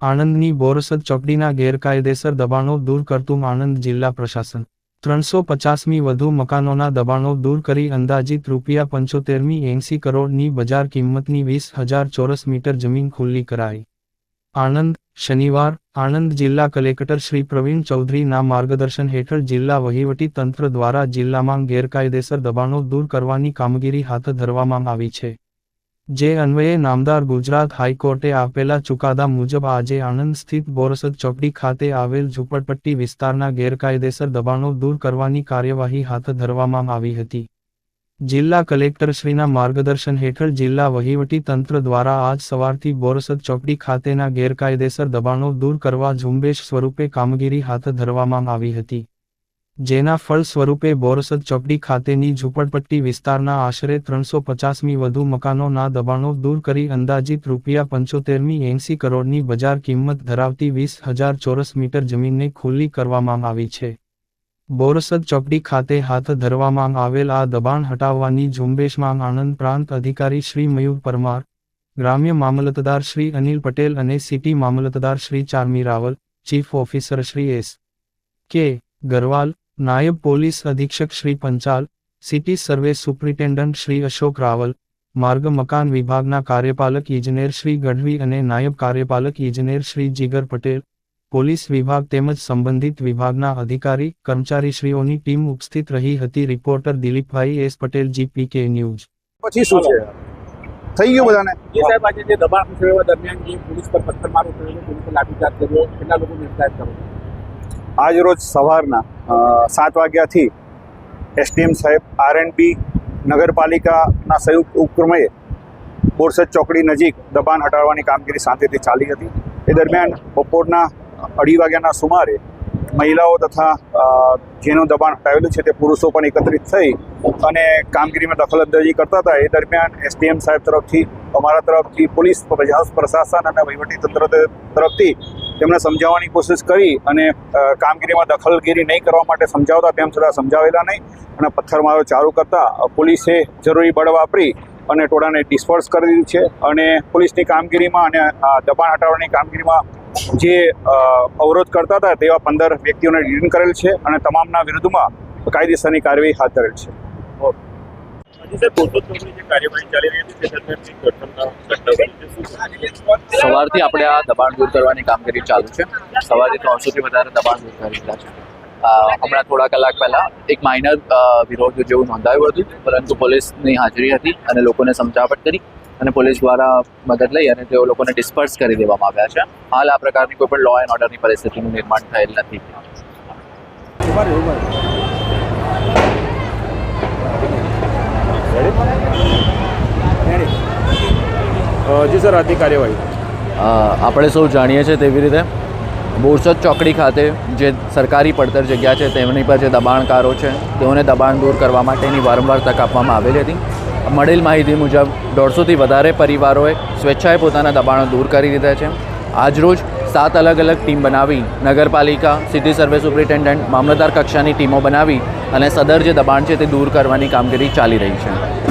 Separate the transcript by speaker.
Speaker 1: આણંદની બોરસદ ચોકડીના ગેરકાયદેસર દબાણો દૂર કરતું આણંદ જિલ્લા પ્રશાસન. ત્રણસો પચાસમી વધુ મકાનોના દબાણો દૂર કરી અંદાજિત રૂપિયા પંચોતેરમી એંસી કરોડની બજાર કિંમતની વીસ હજાર ચોરસ મીટર જમીન ખુલ્લી કરાઈ. આણંદ, શનિવાર, આણંદ જિલ્લા કલેક્ટર શ્રી પ્રવીણ ચૌધરીના માર્ગદર્શન હેઠળ જિલ્લા વહીવટી તંત્ર દ્વારા જિલ્લામાં ગેરકાયદેસર દબાણો દૂર કરવાની કામગીરી હાથ ધરવામાં આવી છે. જે અન્વયે નામદાર ગુજરાત હાઈકોર્ટે આપેલા ચુકાદા મુજબ આજે આણંદ સ્થિત બોરસદ ચોકડી ખાતે આવેલ ઝૂંપડપટ્ટી વિસ્તારના ગેરકાયદેસર દબાણો દૂર કરવાની કાર્યવાહી હાથ ધરવામાં આવી હતી. જિલ્લા કલેક્ટરશ્રીના માર્ગદર્શન હેઠળ જિલ્લા વહીવટી તંત્ર દ્વારા આજ સવારથી બોરસદ ચોકડી ખાતેના ગેરકાયદેસર દબાણો દૂર કરવા ઝુંબેશ સ્વરૂપે કામગીરી હાથ ધરવામાં આવી હતી. જેના ફળ સ્વરૂપે બોરસદ ચોકડી ખાતેની ઝૂંપડપટ્ટી વિસ્તારના આશરે ત્રણસો પચાસમી વધુ મકાનોના દબાણો દૂર કરી અંદાજિત રૂપિયા પંચોતેરમી એંસી કરોડની બજાર કિંમત ધરાવતી વીસ હજાર ચોરસ મીટર જમીનને ખુલ્લી કરવામાં આવી છે. બોરસદ ચોકડી ખાતે હાથ ધરવામાં આવેલ આ દબાણ હટાવવાની ઝુંબેશમાં આણંદ પ્રાંત અધિકારી શ્રી મયુર પરમાર, ગ્રામ્ય મામલતદાર શ્રી અનિલ પટેલ અને સિટી મામલતદાર Shri Charmi Raval, chief officer Shri S. K. Garval નાયબ પોલીસ અધિક્ષક Shri Panchal city survey superintendent Shri Ashok Raval માર્ગ મકાન વિભાગના કાર્યપાલક ઇજનેર શ્રી ગઢવી અને નાયબ કાર્યપાલક ઇજનેર શ્રી જીગર પટેલ પોલીસ વિભાગ તેમજ સંબંધિત વિભાગના અધિકારી કર્મચારીશ્રીઓની ટીમ ઉપસ્થિત રહી હતી. Reporter Dilipbhai S Patel GPK news.
Speaker 2: પછી શું છે? થઈ ગયું બધાને?
Speaker 3: જે સાહેબ આજે જે દબાણ થયો દરમિયાન જે પોલીસ પર પથ્થરમારો થયો પોલીસ પર લાઠીચાર્જ કર્યો. કેટલા લોકો નિર્ધારિત કરો?
Speaker 2: આજ રોજ સવારના સાત વાગ્યાથી એસડીએમ સાહેબ આર એન્ડ નગરપાલિકાના સંયુક્ત ઉપક્રમે બોરસદ ચોકડી નજીક દબાણ હટાડવાની કામગીરી શાંતિથી ચાલી હતી. એ દરમિયાન બપોરના અઢી વાગ્યાના સુમારે મહિલાઓ તથા જેનું દબાણ હટાવેલું છે તે પુરુષો પણ એકત્રિત થઈ અને કામગીરીમાં દખલઅંદાજી કરતા હતા. એ દરમિયાન એસડીએમ સાહેબ તરફથી, અમારા તરફથી, પોલીસ પ્રશાસન અને વહીવટીતંત્ર તરફથી તેમને સમજાવવાની કોશિશ કરી અને કામગીરીમાં દખલગીરી નહીં કરવા માટે સમજાવતા તેમ છતાં સમજાવેલા નહીં અને પથ્થરમારો ચાલુ કરતા પોલીસે જરૂરી બળ વાપરી અને ટોળાને ડિસ્પર્સ કરી દીધું છે અને પોલીસની કામગીરીમાં અને દબાણ હટાવવાની કામગીરીમાં જે અવરોધ કરતા હતા તેવા પંદર વ્યક્તિઓને ડિટેન કરેલ છે અને તમામના વિરુદ્ધમાં કાયદેસરની કાર્યવાહી હાથ ધરેલ છે.
Speaker 4: સવારથી આપણે આ દબાણ દૂર કરવાની કામગીરી ચાલુ છે. સવારથી ત્રણસોથી વધારે દબાણ દૂર કરી દીધા છે. હમણાં થોડા કલાક પહેલા એક માઇનર વિરોધ જેવું નોંધાયું હતું પરંતુ પોલીસની હાજરી હતી અને લોકોને સમજાવટ કરી અને પોલીસ દ્વારા મદદ લઈ અને તેઓ લોકોને ડિસ્પર્સ કરી દેવામાં આવ્યા છે. હાલ આ પ્રકારની કોઈ પણ લો એન્ડ ઓર્ડરની પરિસ્થિતિનું નિર્માણ થયેલ નથી.
Speaker 3: જી સર આજની કાર્યવાહી.
Speaker 4: આપણે સૌ જાણીએ છીએ તેવી રીતે બોરસદ ચોકડી ખાતે જે સરકારી પડતર જગ્યા છે, તેમની પર જે દબાણકારો છે, તેઓને દબાણ દૂર કરવા માટેની વારંવાર તક આપવામાં આવેલી હતી. મળેલ માહિતી મુજબ દોઢસોથી વધારે પરિવારોએ સ્વેચ્છાએ પોતાના દબાણો દૂર કરી દીધા છે. આજરોજ સાત અલગ અલગ ટીમ બનાવી, નગરપાલિકા, સિટી સર્વે સુપ્રિન્ટેન્ડન્ટ, મામલતદાર કક્ષાની ટીમો બનાવી અને સદર જે દબાણ છે તે દૂર કરવાની કામગીરી ચાલી રહી છે.